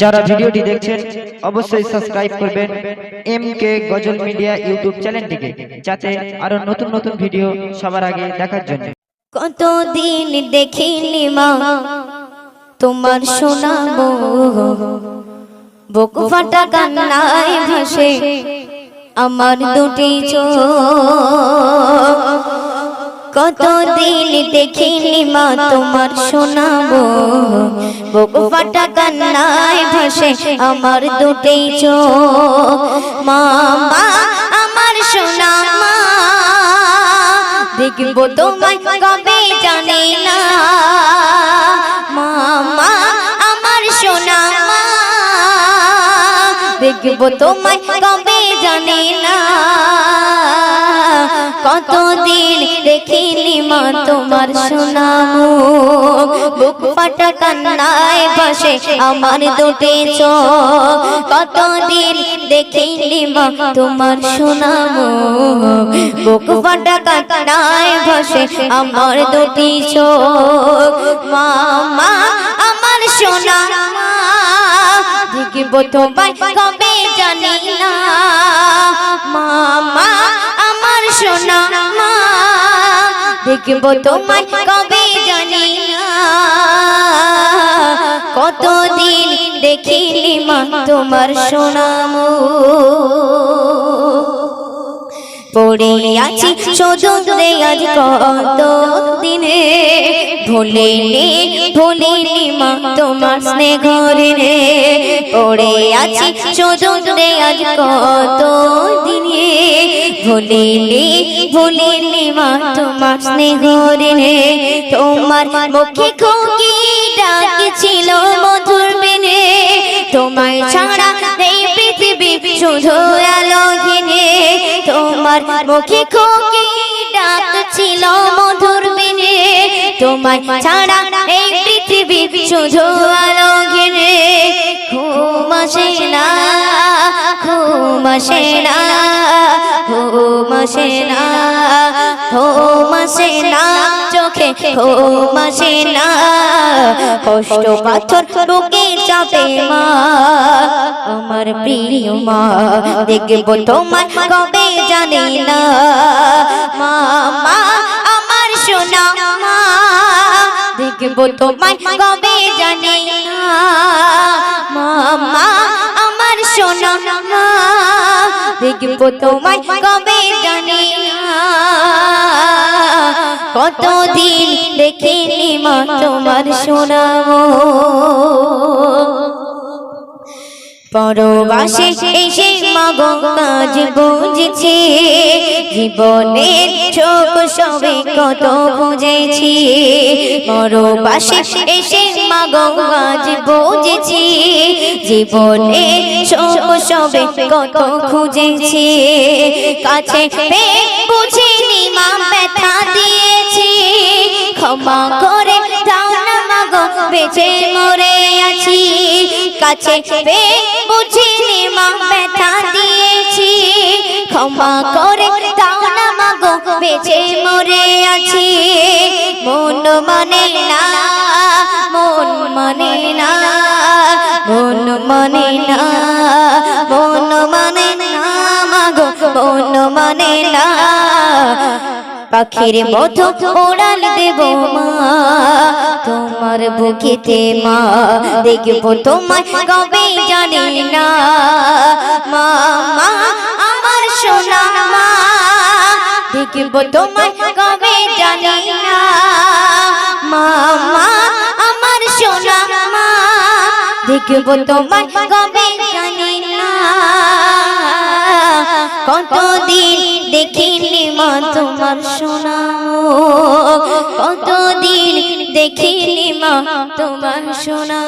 যারা ভিডিওটি দেখছেন, অবশ্যই সাবস্ক্রাইব করবেন M K Ghazal media YouTube চ্যানেলটিকে যাতে আরও নতুন নতুন ভিডিও সবার আগে দেখার জন্য। কতদিন দেখিনি মা, তোমার শোনাবো। বুক ফাটা কান্নায় ভাসে আমার দুটি চোখ। কতদিন দেখিনি মা তোমার শোনাবো? বুক ফাটা কান্নায় ভাসে আমার দুটি চোখ। মা মা, আমার সোনা মা, দেখব তোমায় কবে জানি না। মামা আমার সোনা মা, দেখব তোমায় কবে জানি না। কতদিন দেখিনি মা তোমার সোনামু বুক ফাটা কান্নায় বসে আমার দুটি চোখ। কতদিন দেখিনি মা তোমার সোনামু বুক ফাটা কান্নায় বসে আমার দুটি চোখ। মামা, আমার সোনা দেখব তোমায় কবে জানি না। মামা সোনা দেখব তোমায় কবে জানি না। কতদিন দেখিনি মা তোমার সোনামু পড়ে আছি রে আজ কত দিনে। ভুলে নে ভুলে নে মা, তোমার স্নেহ রে পড়ে আছি রে আজ কত দিনে। ভুলে নে, ভুলে মা, তোমার স্নেহ রে তোমার মুখে খুকি ডাকছিল মধুর বিনে। তোমায় তোমার মুখে খুকি ডাক ছিল মধুর বিনে। তোমায় ছাড়া এই পৃথিবী শুধু আলো ঘিরে। ঘুম আসে না, ঘুম আসে না, ঘুম আসে না, ঘুম আসে না। চোখে ঘুম না। কষ্ট পাথর বুকে চাপে মা। আমার প্রিয় মা, দেখব তোমার কবে জানি না। মা আমার সোনা দেখব তোমার কবে জানি না। মা মা, আমার সোনা মা, দেখব তোমার কবে জানি না। কতদিন দেখিনি মা তোমার শোনাবো পরবাসে এসে মাগো কাজ বুঝেছি, জীবনের চোখ সবে কত বুঝেছি। পরবাসে এসে মাগো কাজ বুঝেছি, জীবনের চোখ সবে কত খুঁজেছি। কাছে বুঝিনি মা ব্যথা দিয়েছি ক্ষমা করে দাও না মাগো, বেঁচে মরে আছি। কাছে পেয়ে বুঝিনি মা, ব্যথা দিয়েছি। ক্ষমা করে দাও না মাগো, বেঁচে মরে আছি। মন মানে না, মন মানে না, মন মানে না, মন মানে না মাগো, মন মানে না। পাখির মতো ওড়াল দেব মা। তোমার বুকেতে মা। দেখব তোমার কবে জানি না। মা মা আমার সোনা মা। দেখব তোমার কবে জানি না। মা মা আমার সোনা মা। দেখব তোমার কবে জানি না। কতদিন দেখিনি মা তোমার শোনাও কতদিন দেখিনি মা তোমার সোনা